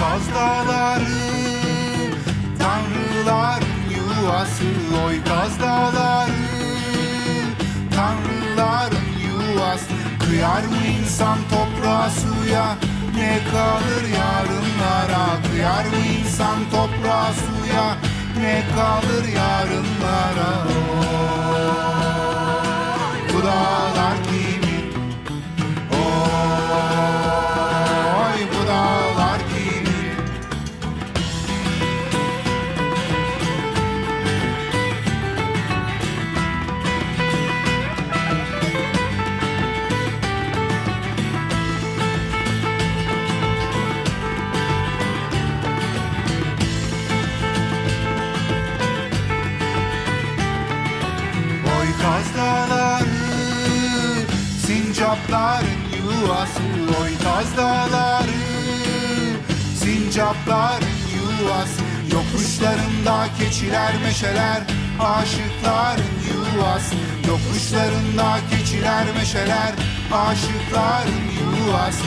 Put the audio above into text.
Dağları Tanrıların yuvası Oy Kaz Dağları Tanrıların yuvası. Kıyar mı insan toprağa suya Ne kalır yarınlara? Kıyar mı insan toprağa suya Ne kalır yarınlara? Bu dağlar Kaz Dağları Sincapların yuvası Oy Kaz Dağları Sincapların yuvası Yokuşlarında keçiler meşeler Aşıkların yuvası Yokuşlarında keçiler meşeler Aşıkların yuvası